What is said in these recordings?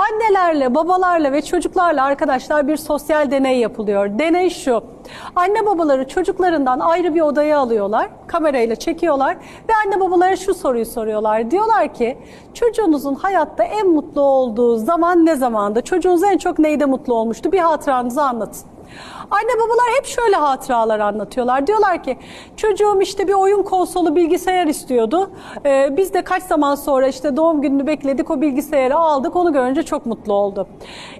Annelerle, babalarla ve çocuklarla arkadaşlar bir sosyal deney yapılıyor. Deney şu. Anne babaları çocuklarından ayrı bir odaya alıyorlar. Kamerayla çekiyorlar ve anne babalara şu soruyu soruyorlar. Diyorlar ki çocuğunuzun hayatta en mutlu olduğu zaman ne zamanda? Çocuğunuz en çok neyde mutlu olmuştu? Bir hatıranızı anlatın. Anne babalar hep şöyle hatıralar anlatıyorlar. Diyorlar ki çocuğum işte bir oyun konsolu bilgisayar istiyordu. Ee, biz de kaç zaman sonra işte doğum gününü bekledik o bilgisayarı aldık. Onu görünce çok mutlu oldu.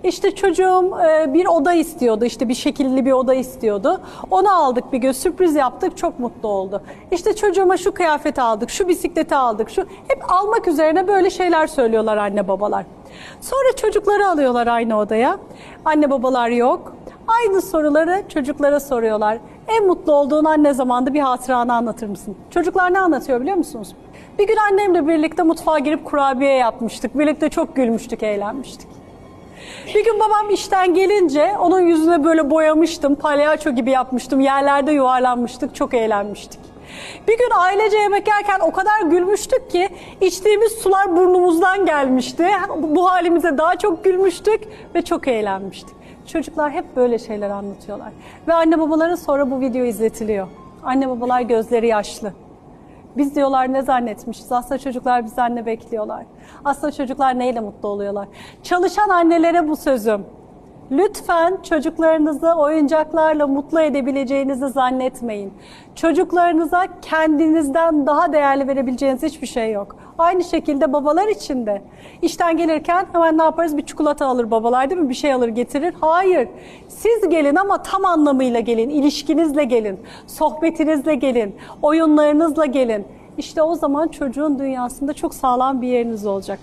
İşte çocuğum e, bir oda istiyordu. işte bir şekilli bir oda istiyordu. Onu aldık bir gün sürpriz yaptık çok mutlu oldu. İşte çocuğuma şu kıyafeti aldık, şu bisikleti aldık. Şu hep almak üzerine böyle şeyler söylüyorlar anne babalar. Sonra çocukları alıyorlar aynı odaya. Anne babalar yok. Aynı soruları çocuklara soruyorlar. En mutlu olduğun an ne zamandı bir hatıranı anlatır mısın? Çocuklar ne anlatıyor biliyor musunuz? Bir gün annemle birlikte mutfağa girip kurabiye yapmıştık. Birlikte çok gülmüştük, eğlenmiştik. Bir gün babam işten gelince onun yüzüne böyle boyamıştım. Palyaço gibi yapmıştım. Yerlerde yuvarlanmıştık. Çok eğlenmiştik. Bir gün ailece yemek yerken o kadar gülmüştük ki içtiğimiz sular burnumuzdan gelmişti. Bu halimize daha çok gülmüştük ve çok eğlenmiştik. Çocuklar hep böyle şeyler anlatıyorlar. Ve anne babalara sonra bu video izletiliyor. Anne babalar gözleri yaşlı. Biz diyorlar ne zannetmişiz? Aslında çocuklar bizden ne bekliyorlar? Aslında çocuklar neyle mutlu oluyorlar? Çalışan annelere bu sözüm. Lütfen çocuklarınızı oyuncaklarla mutlu edebileceğinizi zannetmeyin. Çocuklarınıza kendinizden daha değerli verebileceğiniz hiçbir şey yok. Aynı şekilde babalar için de. İşten gelirken hemen ne yaparız? Bir çikolata alır babalar değil mi? Bir şey alır getirir. Hayır. Siz gelin ama tam anlamıyla gelin. İlişkinizle gelin. Sohbetinizle gelin. Oyunlarınızla gelin. İşte o zaman çocuğun dünyasında çok sağlam bir yeriniz olacak.